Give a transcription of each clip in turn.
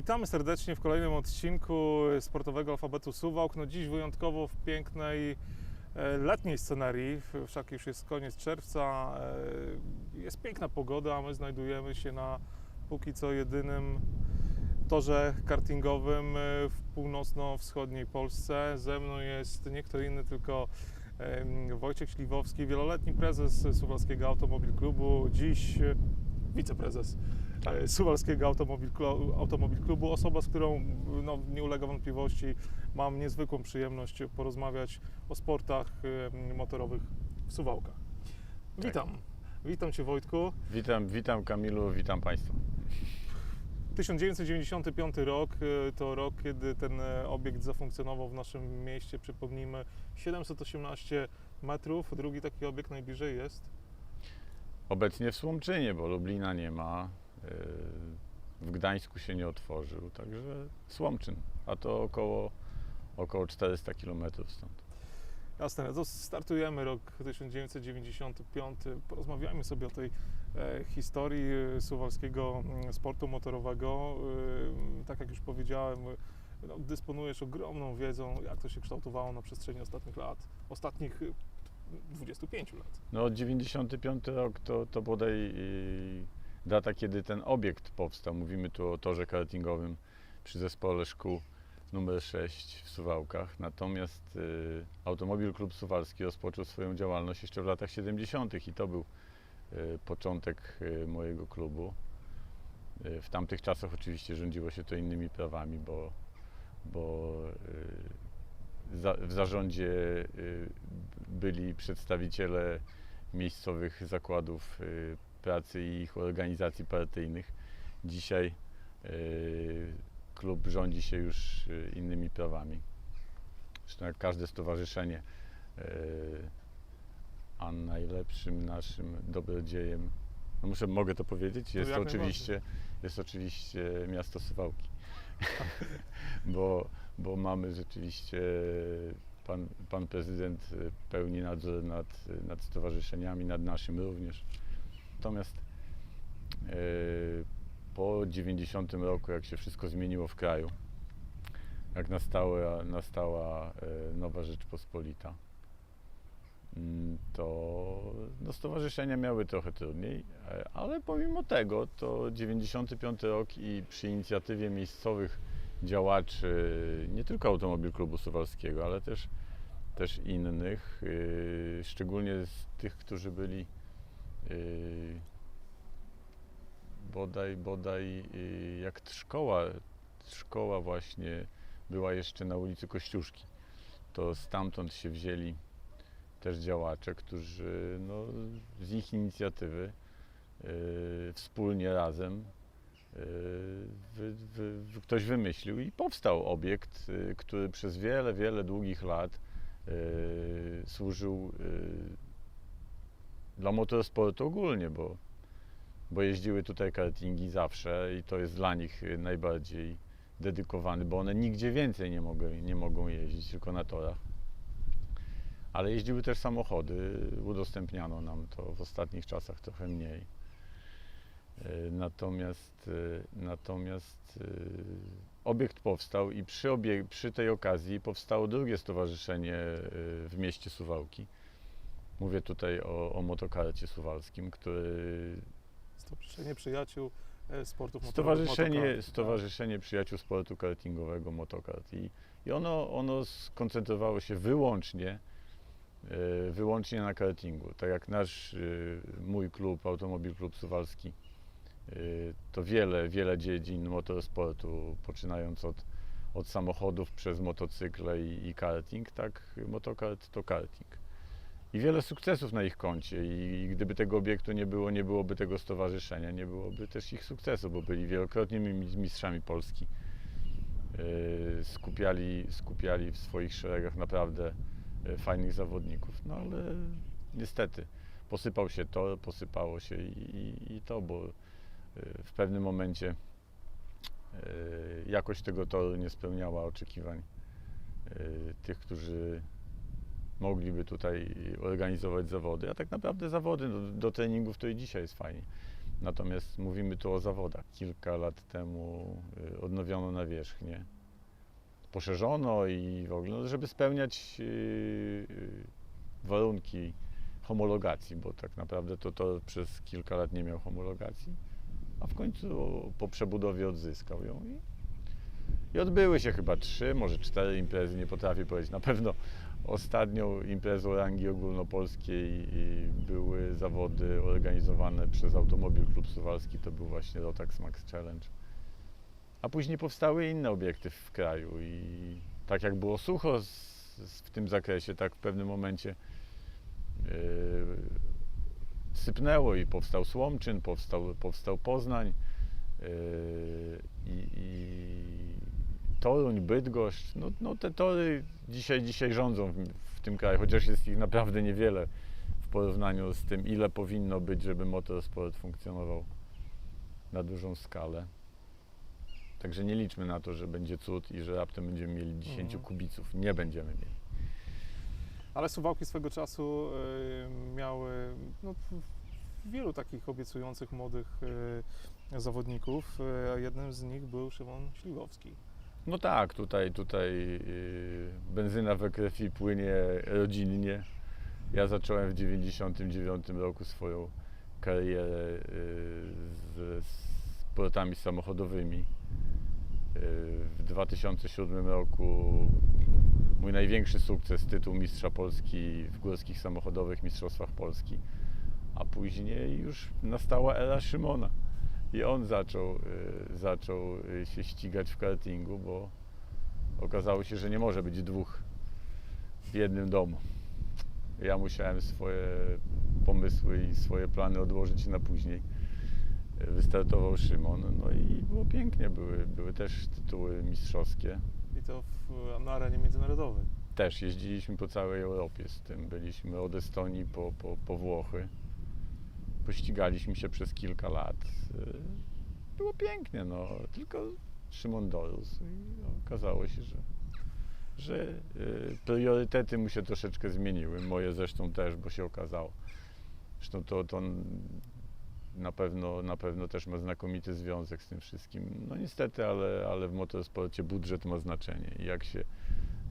Witamy serdecznie w kolejnym odcinku sportowego alfabetu Suwałk. No dziś wyjątkowo w pięknej e, letniej scenerii, wszak już jest koniec czerwca, e, jest piękna pogoda, a my znajdujemy się na póki co jedynym torze kartingowym e, w północno-wschodniej Polsce. Ze mną jest nie kto inny, tylko Wojciech Śliwowski, wieloletni prezes Suwalskiego Automobil Klubu, dziś wiceprezes Suwalskiego Automobil, Automobil Klubu. Osoba, z którą no, nie ulega wątpliwości mam niezwykłą przyjemność porozmawiać o sportach e, motorowych w Suwałkach. Tak. Witam. Witam Cię Wojtku. Witam, witam Kamilu, witam Państwa. 1995 rok e, to rok, kiedy ten e, obiekt zafunkcjonował w naszym mieście. Przypomnijmy, 718 metrów. Drugi taki obiekt najbliżej jest Obecnie w Słomczynie, bo Lublina nie ma, w Gdańsku się nie otworzył, także Słomczyn, a to około, około 400 km stąd. Jasne, to startujemy rok 1995. Porozmawiajmy sobie o tej e, historii e, suwalskiego mm, sportu motorowego. E, tak jak już powiedziałem, e, no, dysponujesz ogromną wiedzą, jak to się kształtowało na przestrzeni ostatnich lat, ostatnich e, 25 lat. No 95 rok to, to bodaj data, kiedy ten obiekt powstał. Mówimy tu o torze kartingowym przy zespole szkół numer 6 w Suwałkach. Natomiast yy, Automobil Klub Suwalski rozpoczął swoją działalność jeszcze w latach 70. i to był yy, początek yy, mojego klubu. Yy, W tamtych czasach oczywiście rządziło się to innymi prawami, bo, bo yy, za, w zarządzie yy, byli przedstawiciele miejscowych zakładów y, pracy i ich organizacji partyjnych. Dzisiaj y, klub rządzi się już y, innymi prawami. Zresztą jak każde stowarzyszenie, y, a najlepszym naszym dobrodziejem, no muszę, mogę to powiedzieć, jest jak to oczywiście, jest oczywiście miasto Suwałki. bo, bo mamy rzeczywiście pan, pan prezydent pełni nadzór nad, nad stowarzyszeniami, nad naszym również. Natomiast y, po 90 roku, jak się wszystko zmieniło w kraju, jak nastała, nastała y, nowa Rzeczpospolita, mm, to no, stowarzyszenia miały trochę trudniej, e, ale pomimo tego to 95 rok i przy inicjatywie miejscowych działaczy, nie tylko Automobil Klubu Suwalskiego, ale też, też innych, szczególnie z tych, którzy byli bodaj, bodaj yy, jak szkoła, szkoła właśnie była jeszcze na ulicy Kościuszki, to stamtąd się wzięli też działacze, którzy no, z ich inicjatywy yy, wspólnie razem yy, wy, wy, ktoś wymyślił i powstał obiekt, yy, który przez wiele, wiele długich lat yy, służył yy, dla motorsportu ogólnie, bo, bo jeździły tutaj kartingi zawsze i to jest dla nich najbardziej dedykowany, bo one nigdzie więcej nie mogą, nie mogą jeździć, tylko na torach. Ale jeździły też samochody, udostępniano nam to w ostatnich czasach trochę mniej. E, Natomiast, e, natomiast e, obiekt powstał i przy, obie, przy tej okazji powstało drugie stowarzyszenie w mieście Suwałki. Mówię tutaj o, o motokarcie suwalskim, które Stowarzyszenie Przyjaciół e, Sportów Motorowych. Stowarzyszenie, Motokart. Stowarzyszenie Przyjaciół Sportu Kartingowego Motokart i, i ono, ono skoncentrowało się wyłącznie, e, wyłącznie na kartingu. Tak jak nasz, e, mój klub, Automobil Klub Suwalski, to wiele, wiele dziedzin motorsportu, poczynając od, od samochodów przez motocykle i, i karting, tak motokart to karting. I wiele sukcesów na ich koncie i, gdyby tego obiektu nie było, nie byłoby tego stowarzyszenia, nie byłoby też ich sukcesu, bo byli wielokrotnymi mi- mistrzami Polski. Yy, skupiali, skupiali w swoich szeregach naprawdę yy, fajnych zawodników, no ale niestety posypał się to, posypało się i, i, i to, bo yy, w pewnym momencie jakość tego toru nie spełniała oczekiwań tych, którzy mogliby tutaj organizować zawody, a tak naprawdę zawody do, do treningów to i dzisiaj jest fajnie. Natomiast mówimy tu o zawodach. Kilka lat temu y, odnowiono nawierzchnię, poszerzono i w ogóle, no, żeby spełniać y, y, warunki homologacji, bo tak naprawdę to, to przez kilka lat nie miał homologacji, a w końcu po przebudowie odzyskał ją i, i odbyły się chyba trzy, może cztery imprezy, nie potrafię powiedzieć. Na pewno ostatnią imprezą rangi ogólnopolskiej były zawody organizowane przez Automobil Klub Suwalski, to był właśnie Rotax Max Challenge. A później powstały inne obiekty w kraju i tak jak było sucho z, z, w tym zakresie, tak w pewnym momencie yy, sypnęło i powstał Słomczyn, powstał, powstał Poznań yy, i Toruń, Bydgoszcz, no, no te tory dzisiaj, dzisiaj rządzą w, w tym kraju, chociaż jest ich naprawdę niewiele w porównaniu z tym, ile powinno być, żeby motorsport funkcjonował na dużą skalę. Także nie liczmy na to, że będzie cud i że raptem będziemy mieli 10 Mhm. kubiców. Nie będziemy mieli. Ale Suwałki swego czasu y, miały no, wielu takich obiecujących młodych y, zawodników, y, a jednym z nich był Szymon Śliwowski. No tak, tutaj, tutaj yy, benzyna we krwi płynie rodzinnie. Ja zacząłem w 99 roku swoją karierę yy, ze sportami samochodowymi. Yy, W 2007 roku mój największy sukces, tytuł mistrza Polski w górskich samochodowych mistrzostwach Polski. A później już nastała era Szymona. I on zaczął, y, zaczął y, się ścigać w kartingu, bo okazało się, że nie może być dwóch w jednym domu. Ja musiałem swoje pomysły i swoje plany odłożyć na później. Wystartował Szymon, no i było pięknie, były, były też tytuły mistrzowskie. I to w, na arenie międzynarodowej. Też jeździliśmy po całej Europie z tym. Byliśmy od Estonii po, po, po Włochy. Pościgaliśmy się przez kilka lat. Y, Było pięknie, no. Tylko Szymon dorósł i okazało się, że, że y, priorytety mu się troszeczkę zmieniły. Moje zresztą też, bo się okazało. Zresztą to, to na pewno, na pewno też ma znakomity związek z tym wszystkim. No niestety, ale, ale w motorsporcie budżet ma znaczenie. I jak się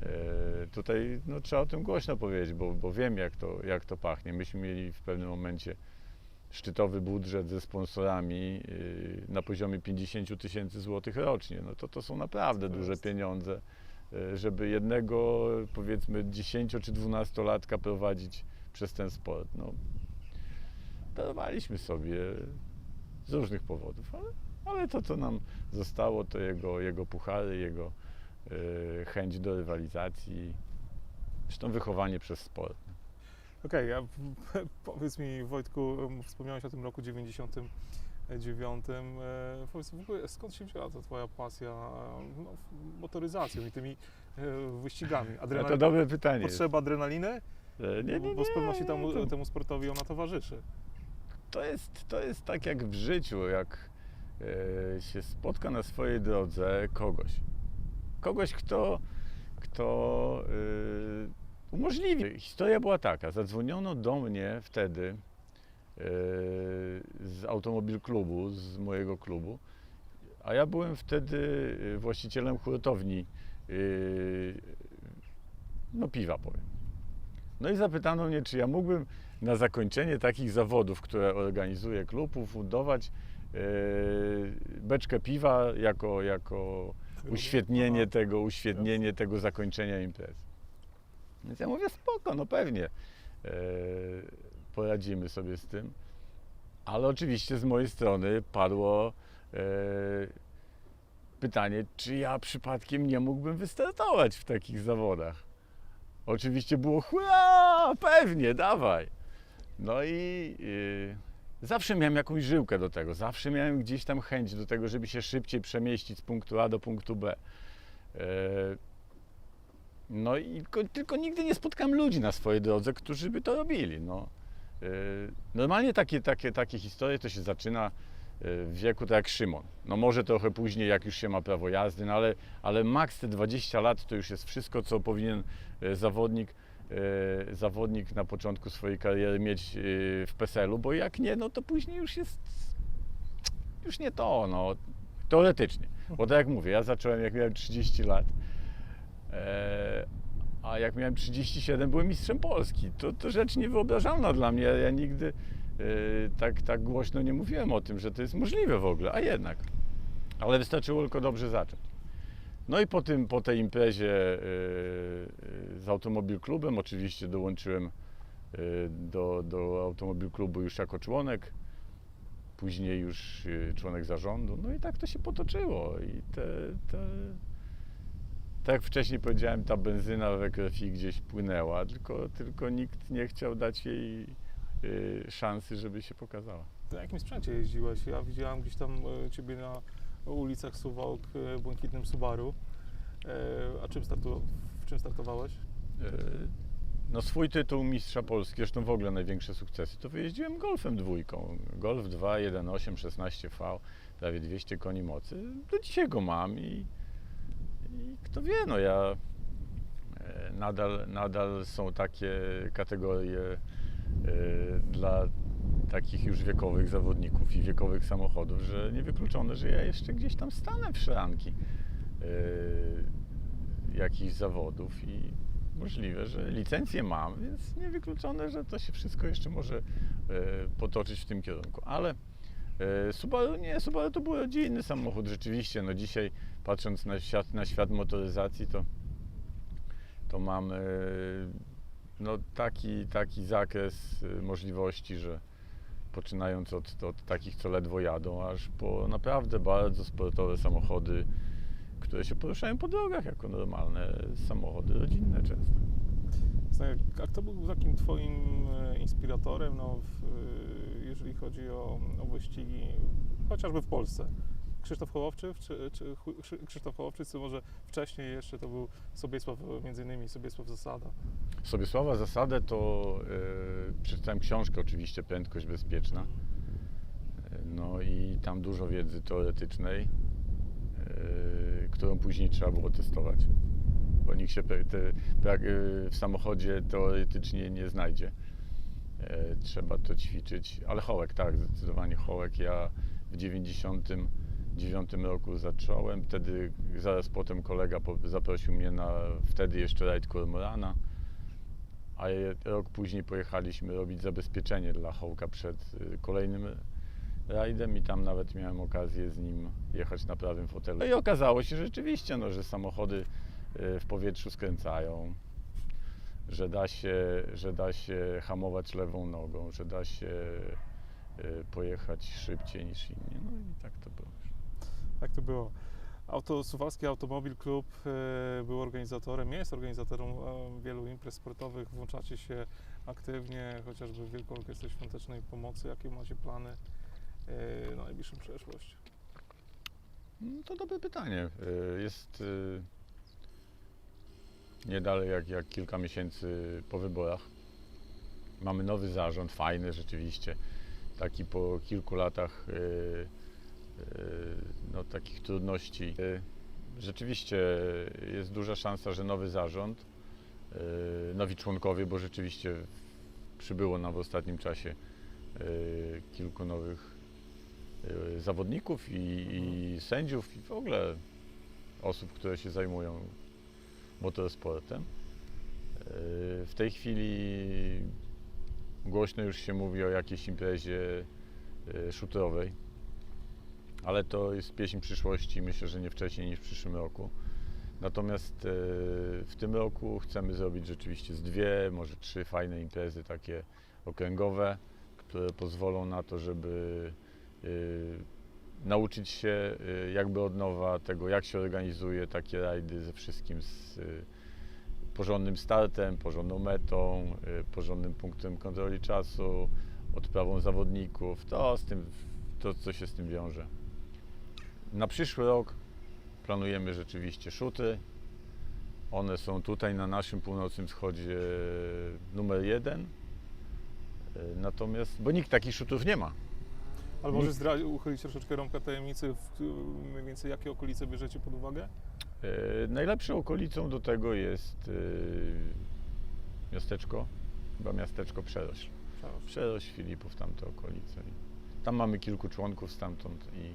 E, Tutaj no, trzeba o tym głośno powiedzieć, bo, bo wiem jak to, jak to pachnie. Myśmy mieli w pewnym momencie szczytowy budżet ze sponsorami yy, na poziomie 50 tysięcy złotych rocznie. No to, to są naprawdę duże pieniądze, yy, żeby jednego powiedzmy 10 czy 12 latka prowadzić przez ten sport. No, darowaliśmy sobie z różnych powodów, ale, ale to co nam zostało to jego, jego puchary, jego yy, chęć do rywalizacji, zresztą wychowanie przez sport. Okej, a w- powiedz mi Wojtku, wspomniałeś o tym roku 99. E, powiedz w ogóle skąd się wzięła ta twoja pasja e, no, motoryzacją i tymi e, wyścigami? Adrenalina, to dobre pytanie. potrzeba adrenaliny? E, Nie, nie, Bo z pewnością nie, temu, temu sportowi ona towarzyszy. To jest, to jest tak jak w życiu, jak się spotka na swojej drodze kogoś. Kogoś, kto, kto umożliwi. Historia była taka, zadzwoniono do mnie wtedy e, z automobil klubu, z mojego klubu, a ja byłem wtedy e, właścicielem hurtowni, e, no piwa powiem. No i zapytano mnie, czy ja mógłbym na zakończenie takich zawodów, które organizuje klub, ufundować beczkę piwa jako, jako uświetnienie tego, uświetnienie tego zakończenia imprezy. Więc ja mówię, spoko, no pewnie e, poradzimy sobie z tym. Ale oczywiście z mojej strony padło e, pytanie, czy ja przypadkiem nie mógłbym wystartować w takich zawodach. Oczywiście było hurra, pewnie, dawaj. No i y, zawsze miałem jakąś żyłkę do tego, zawsze miałem gdzieś tam chęć do tego, żeby się szybciej przemieścić z punktu A do punktu B. E, no i tylko, nigdy nie spotkałem ludzi na swojej drodze, którzy by to robili. No. E, normalnie takie, takie, takie historie to się zaczyna e, w wieku tak jak Szymon. No może trochę później, jak już się ma prawo jazdy, no ale, ale maks te 20 lat to już jest wszystko, co powinien e, zawodnik, zawodnik na początku swojej kariery mieć w PESEL-u, bo jak nie, no to później już jest już nie to, no, teoretycznie. Bo tak jak mówię, ja zacząłem jak miałem 30 lat, a jak miałem 37 byłem mistrzem Polski. To, to rzecz niewyobrażalna dla mnie. Ja nigdy e, tak, tak głośno nie mówiłem o tym, że to jest możliwe w ogóle, a jednak. Ale wystarczyło tylko dobrze zacząć. No i po, tym, po tej imprezie e, e, z Automobil Klubem oczywiście dołączyłem e, do, do Automobil Klubu już jako członek, później już e, członek zarządu. No i tak to się potoczyło. I te, te, tak jak wcześniej powiedziałem, ta benzyna we krwi gdzieś płynęła, tylko, tylko nikt nie chciał dać jej e, szansy, żeby się pokazała. Na jakim sprzęcie jeździłeś? Ja widziałem gdzieś tam e, Ciebie na ulicach Suwałk e, błękitnym Subaru. E, A czym startu, w czym startowałeś? No swój tytuł mistrza Polski, zresztą w ogóle największe sukcesy, to wyjeździłem Golfem dwójką. Golf 2, 1.8, 16V, prawie 200 koni mocy. Do dzisiaj go mam i, i kto wie, no ja e, nadal, nadal są takie kategorie e, dla takich już wiekowych zawodników i wiekowych samochodów, że niewykluczone, że ja jeszcze gdzieś tam stanę w szranki e, jakichś zawodów i możliwe, że licencję mam, więc niewykluczone, że to się wszystko jeszcze może potoczyć w tym kierunku. Ale Subaru nie, Subaru to był rodzinny samochód rzeczywiście. No dzisiaj patrząc na świat, na świat motoryzacji, to, to mam e, no, taki, taki zakres e, możliwości, że poczynając od, od takich, co ledwo jadą, aż po naprawdę bardzo sportowe samochody, które się poruszają po drogach jako normalne samochody rodzinne często. A kto był takim Twoim e, inspiratorem, no, w, e, jeżeli chodzi o, o wyścigi, chociażby w Polsce? Krzysztof Hołowczyk, czy, czy Krzysztof Hołowczyk, czy może wcześniej jeszcze to był Sobiesław, między innymi Sobiesław Zasada? Sobiesława Zasadę to yy, przeczytałem książkę oczywiście Prędkość Bezpieczna. E, No i tam dużo wiedzy teoretycznej, yy, którą później trzeba było testować. Bo nikt się te, yy, w samochodzie teoretycznie nie znajdzie. E, Trzeba to ćwiczyć. Ale Hołek, tak, zdecydowanie Hołek. Ja w 99 roku zacząłem. Wtedy zaraz potem kolega zaprosił mnie na wtedy jeszcze rajd Kormorana. A rok później pojechaliśmy robić zabezpieczenie dla Hołka przed y, kolejnym rajdem i tam nawet miałem okazję z nim jechać na prawym fotelu. No i okazało się rzeczywiście, no, że samochody y, w powietrzu skręcają, że da się, że da się hamować lewą nogą, że da się y, pojechać szybciej niż inni. No i tak to było. Jak to było? Auto, Suwalski Automobil Klub e, był organizatorem, jest organizatorem e, wielu imprez sportowych. Włączacie się aktywnie, chociażby w Wielką Orkiestrę Świątecznej Pomocy. Jakie macie plany e, na najbliższą przyszłość? No to dobre pytanie. Jest nie dalej jak, jak kilka miesięcy po wyborach. Mamy nowy zarząd, fajny rzeczywiście. Taki po kilku latach y, y, no, takich trudności. Y, Rzeczywiście jest duża szansa, że nowy zarząd, y, nowi członkowie, bo rzeczywiście przybyło nam w ostatnim czasie y, kilku nowych y, zawodników i, i sędziów i w ogóle osób, które się zajmują motorsportem. Y, W tej chwili głośno już się mówi o jakiejś imprezie y, shooterowej, ale to jest pieśń przyszłości, myślę, że nie wcześniej niż w przyszłym roku. Natomiast y, w tym roku chcemy zrobić rzeczywiście z dwie, może trzy fajne imprezy takie okręgowe, które pozwolą na to, żeby nauczyć się y, jakby od nowa tego, jak się organizuje takie rajdy ze wszystkim z y, porządnym startem, porządną metą, y, porządnym punktem kontroli czasu, odprawą zawodników, to z tym, to co się z tym wiąże. Na przyszły rok planujemy rzeczywiście szuty. One są tutaj na naszym północnym wschodzie numer jeden. Natomiast, bo nikt takich szutów nie ma. Ale może zdra- uchylić troszeczkę rąbka tajemnicy, w, mniej więcej jakie okolice bierzecie pod uwagę? E, Najlepszą okolicą do tego jest e, miasteczko, chyba miasteczko Przerośl. Przerośl, Filipów, tamte okolice. Tam mamy kilku członków stamtąd i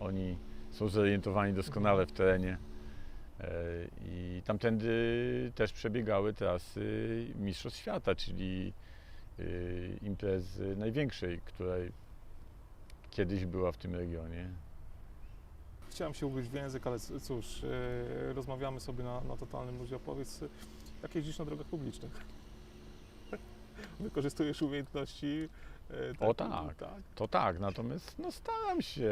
oni są zorientowani doskonale w terenie. E, I tamtędy też przebiegały trasy Mistrzostw Świata, czyli y, imprezy największej, której kiedyś była w tym regionie. Chciałem się ugryźć w język, ale cóż, e, rozmawiamy sobie na, na totalnym luzie. Opowiedz, e, jak jeździsz na drogach publicznych? Wykorzystujesz umiejętności? e, O tak. tak. To tak, natomiast no, staram się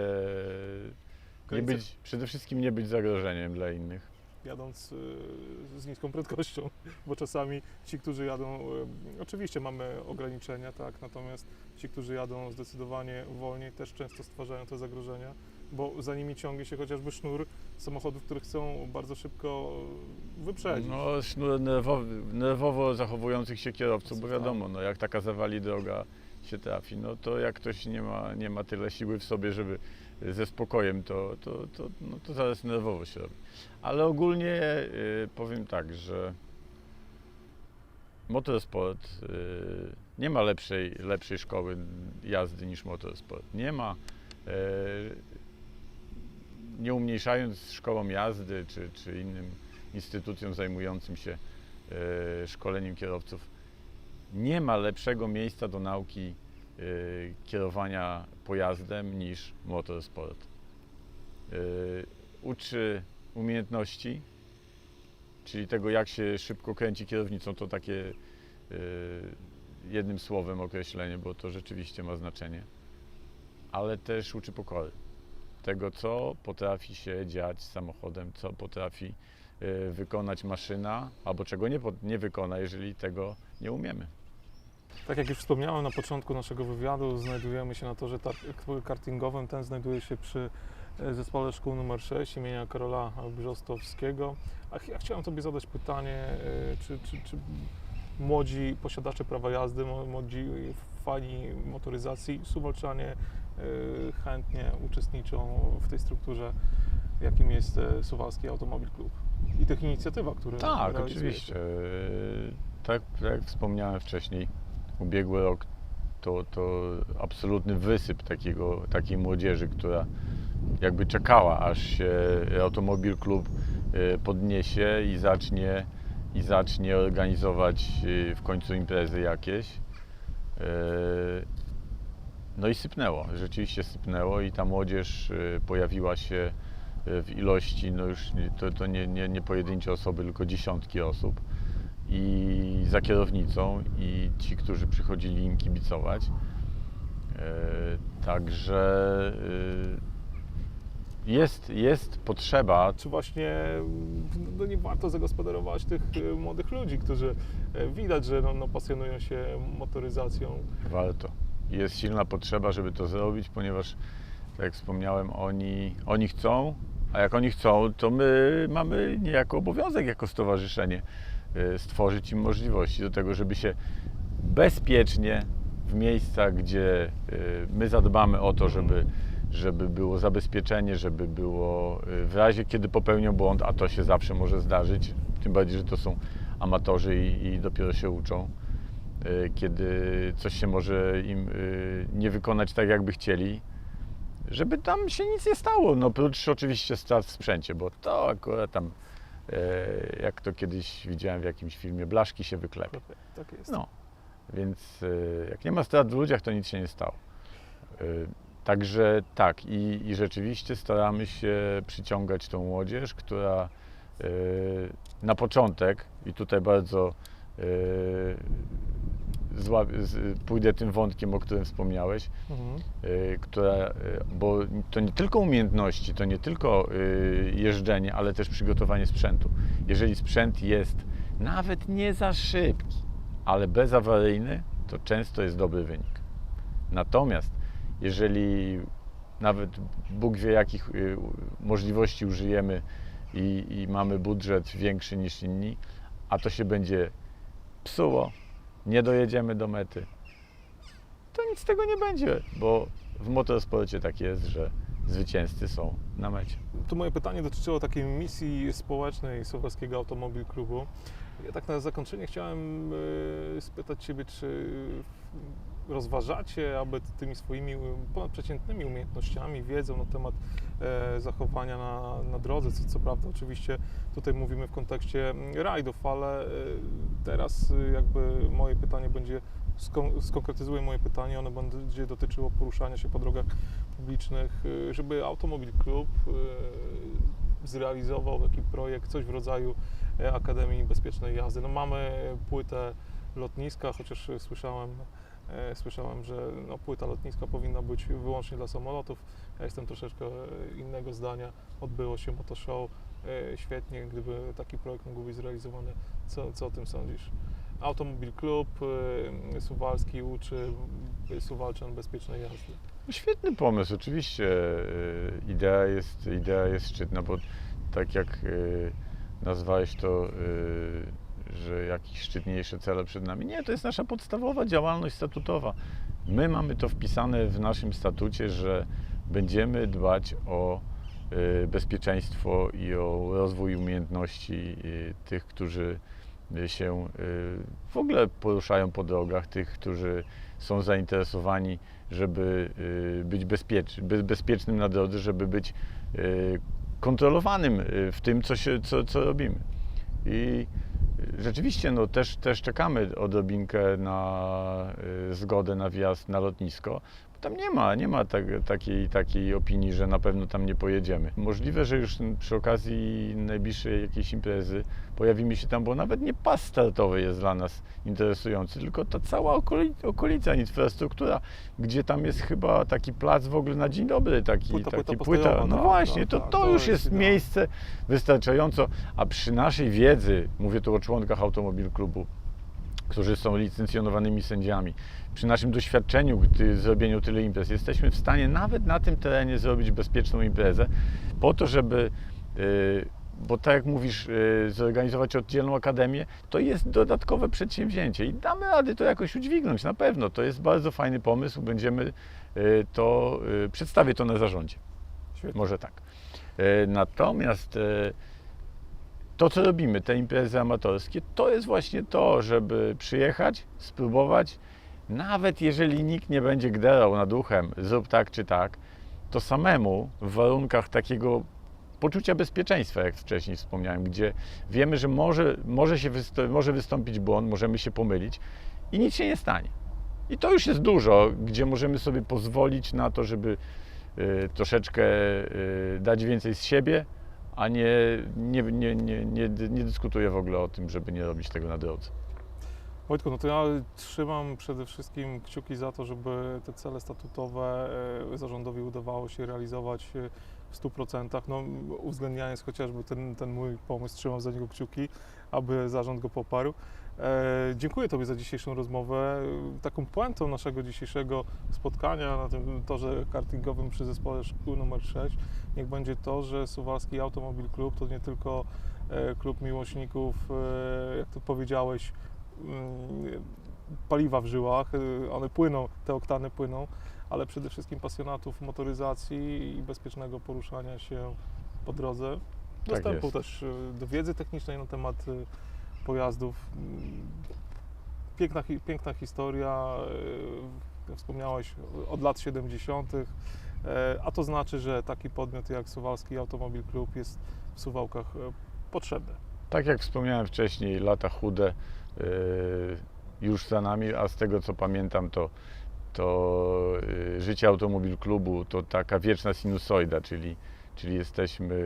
nie być, przede wszystkim nie być zagrożeniem dla innych. Jadąc e, z niską prędkością, bo czasami ci, którzy jadą, e, oczywiście mamy ograniczenia, tak, natomiast ci, którzy jadą zdecydowanie wolniej, też często stwarzają te zagrożenia, bo za nimi ciągnie się chociażby sznur samochodów, które chcą bardzo szybko wyprzedzić. No, sznur nerwowy, nerwowo zachowujących się kierowców, bo wiadomo, no, jak taka zawali droga się trafi, no to jak ktoś nie ma, nie ma tyle siły w sobie, żeby ze spokojem, to, to, to, no, to zaraz nerwowo się robi. Ale ogólnie y, powiem tak, że motorsport y, nie ma lepszej, lepszej szkoły jazdy niż motorsport. Nie ma, y, nie umniejszając szkołom jazdy czy, czy innym instytucjom zajmującym się szkoleniem kierowców. Nie ma lepszego miejsca do nauki kierowania pojazdem niż motorsport. E, Uczy umiejętności, czyli tego, jak się szybko kręci kierownicą, to takie e, jednym słowem określenie, bo to rzeczywiście ma znaczenie, ale też uczy pokory. Tego, co potrafi się dziać samochodem, co potrafi y, wykonać maszyna, albo czego nie, nie wykona, jeżeli tego nie umiemy. Tak jak już wspomniałem na początku naszego wywiadu, znajdujemy się na torze kartingowym. Ten znajduje się przy e, zespole szkół nr 6 imienia Karola Brzostowskiego. A ja chciałem Tobie zadać pytanie, e, czy, czy, czy młodzi posiadacze prawa jazdy, młodzi fani motoryzacji, suwalczanie e, chętnie uczestniczą w tej strukturze, jakim jest Suwalski Automobil Klub i tych inicjatywa, które Tak, realizujecie. oczywiście. Tak jak wspomniałem wcześniej, ubiegły rok to, to absolutny wysyp takiego, takiej młodzieży, która jakby czekała, aż się automobil klub y, podniesie i zacznie, i zacznie organizować y, w końcu imprezy jakieś. Y, No i sypnęło, rzeczywiście sypnęło i ta młodzież pojawiła się w ilości, no już to, to nie, nie, nie pojedyncze osoby, tylko dziesiątki osób i za kierownicą i ci, którzy przychodzili im kibicować. E, Także y, jest, jest potrzeba czy właśnie no nie warto zagospodarować tych e, młodych ludzi, którzy e, widać, że no, no, pasjonują się motoryzacją. Warto. Jest silna potrzeba, żeby to zrobić, ponieważ, tak jak wspomniałem, oni, oni chcą, a jak oni chcą, to my mamy niejako obowiązek jako stowarzyszenie stworzyć im możliwości do tego, żeby się bezpiecznie w miejscach, gdzie y, my zadbamy o to, żeby, żeby było zabezpieczenie, żeby było y, w razie, kiedy popełnią błąd, a to się zawsze może zdarzyć, tym bardziej, że to są amatorzy i, i dopiero się uczą, y, kiedy coś się może im y, nie wykonać tak, jakby chcieli, żeby tam się nic nie stało. No oprócz oczywiście strat w sprzęcie, bo to akurat tam, jak to kiedyś widziałem w jakimś filmie, blaszki się wyklepie. Tak jest. No, więc e, jak nie ma strat w ludziach, to nic się nie stało. E, Także tak i, i rzeczywiście staramy się przyciągać tą młodzież, która e, na początek, i tutaj bardzo e, zła, z, pójdę tym wątkiem, o którym wspomniałeś, Mhm. y, która, y, bo to nie tylko umiejętności, to nie tylko y, jeżdżenie, ale też przygotowanie sprzętu. Jeżeli sprzęt jest nawet nie za szybki, ale bezawaryjny, to często jest dobry wynik. Natomiast jeżeli nawet Bóg wie jakich y, możliwości użyjemy i, i mamy budżet większy niż inni, a to się będzie psuło, nie dojedziemy do mety, to nic z tego nie będzie, bo w motorsporcie tak jest, że zwycięzcy są na mecie. To moje pytanie dotyczyło takiej misji społecznej Słowackiego Automobil Klubu. Ja tak na zakończenie chciałem e, spytać Ciebie, czy rozważacie, aby tymi swoimi ponadprzeciętnymi umiejętnościami, wiedzą na temat e, zachowania na, na drodze, co, co prawda oczywiście tutaj mówimy w kontekście mm, rajdów, ale e, teraz e, jakby moje pytanie będzie, skon- skonkretyzuję moje pytanie, ono będzie dotyczyło poruszania się po drogach publicznych, żeby Automobil Klub zrealizował taki projekt, coś w rodzaju Akademii Bezpiecznej Jazdy. No mamy płytę lotniska, chociaż słyszałem, słyszałem, że no, płyta lotniska powinna być wyłącznie dla samolotów. Ja jestem troszeczkę e, innego zdania. Odbyło się Moto Show. E, Świetnie, gdyby taki projekt mógł być zrealizowany. Co, co o tym sądzisz? Automobil Klub, e, Suwalski uczy Suwalczan bezpiecznej jazdy. No Świetny pomysł, oczywiście. Idea jest, idea jest szczytna, bo tak jak nazwałeś to, że jakieś szczytniejsze cele przed nami. Nie, to jest nasza podstawowa działalność statutowa. My mamy to wpisane w naszym statucie, że będziemy dbać o y, bezpieczeństwo i o rozwój umiejętności y, tych, którzy y, się w ogóle poruszają po drogach, tych, którzy są zainteresowani żeby być bezpiecz, be- bezpiecznym na drodze, żeby być kontrolowanym w tym, co, się, co, co robimy. I rzeczywiście no, też, też czekamy odrobinkę na y, zgodę na wjazd na lotnisko. Tam nie ma, nie ma tak, takiej, takiej opinii, że na pewno tam nie pojedziemy. Możliwe, że już przy okazji najbliższej jakiejś imprezy pojawimy się tam, bo nawet nie pas startowy jest dla nas interesujący, tylko ta cała okoli, okolica, infrastruktura, gdzie tam jest chyba taki plac w ogóle na dzień dobry, taki Płyta- taki płyta postojowa, No tak, właśnie, tak, to, tak, to, to już jest jest idealne. miejsce wystarczająco, a przy naszej wiedzy, mówię tu o członkach Automobil Klubu, którzy są licencjonowanymi sędziami, przy naszym doświadczeniu, gdy zrobieniu tyle imprez, jesteśmy w stanie nawet na tym terenie zrobić bezpieczną imprezę, po to, żeby, yy, bo tak jak mówisz, yy, zorganizować oddzielną akademię, to jest dodatkowe przedsięwzięcie i damy rady to jakoś udźwignąć, na pewno. To jest bardzo fajny pomysł, będziemy yy, to, przedstawię to na zarządzie. Świetnie. Może tak. Natomiast to, co robimy, te imprezy amatorskie, to jest właśnie to, żeby przyjechać, spróbować, nawet jeżeli nikt nie będzie gderał nad uchem, zrób tak czy tak, to samemu w warunkach takiego poczucia bezpieczeństwa, jak wcześniej wspomniałem, gdzie wiemy, że może, może, się może wystąpić błąd, możemy się pomylić i nic się nie stanie. I to już jest dużo, gdzie możemy sobie pozwolić na to, żeby y, troszeczkę y, dać więcej z siebie, a nie, nie, nie, nie, nie, nie dyskutuję w ogóle o tym, żeby nie robić tego na drodze. Wojtku, no to ja trzymam przede wszystkim kciuki za to, żeby te cele statutowe e, zarządowi udawało się realizować e, w 100%. No, uwzględniając chociażby ten, ten mój pomysł, trzymam za niego kciuki, aby zarząd go poparł. E, dziękuję Tobie za dzisiejszą rozmowę. Taką puentą naszego dzisiejszego spotkania na tym torze kartingowym przy zespole szkół numer 6 niech będzie to, że Suwalski Automobil Klub to nie tylko e, klub miłośników, e, jak to powiedziałeś, mm, paliwa w żyłach, one płyną, te oktany płyną, ale przede wszystkim pasjonatów motoryzacji i bezpiecznego poruszania się po drodze. Dostępu jest. też do wiedzy technicznej na temat pojazdów. Mm, Piękna, piękna historia, y, wspomniałeś od lat 70., e, a to znaczy, że taki podmiot jak Suwalski Automobil Klub jest w Suwałkach e, potrzebny. Tak jak wspomniałem wcześniej, lata chude już za nami, a z tego co pamiętam, to, to życie automobil klubu to taka wieczna sinusoida, czyli, czyli jesteśmy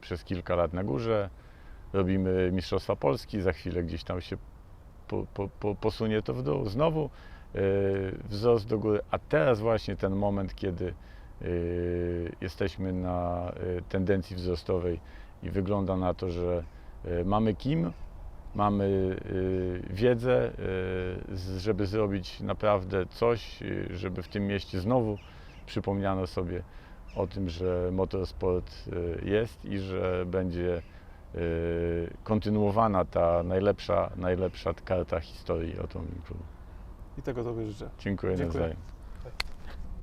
przez kilka lat na górze, robimy Mistrzostwa Polski, za chwilę gdzieś tam się po, po, po, posunie to w dół, znowu y, wzrost do góry, a teraz właśnie ten moment, kiedy y, jesteśmy na y, tendencji wzrostowej i wygląda na to, że y, mamy kim, mamy y, wiedzę, y, z- żeby zrobić naprawdę coś, y, żeby w tym mieście znowu przypomniano sobie o tym, że motorsport y, jest i że będzie kontynuowana ta najlepsza, najlepsza karta historii automobilu. I tego Tobie życzę. Dziękuję Dziękuję. nawzajem.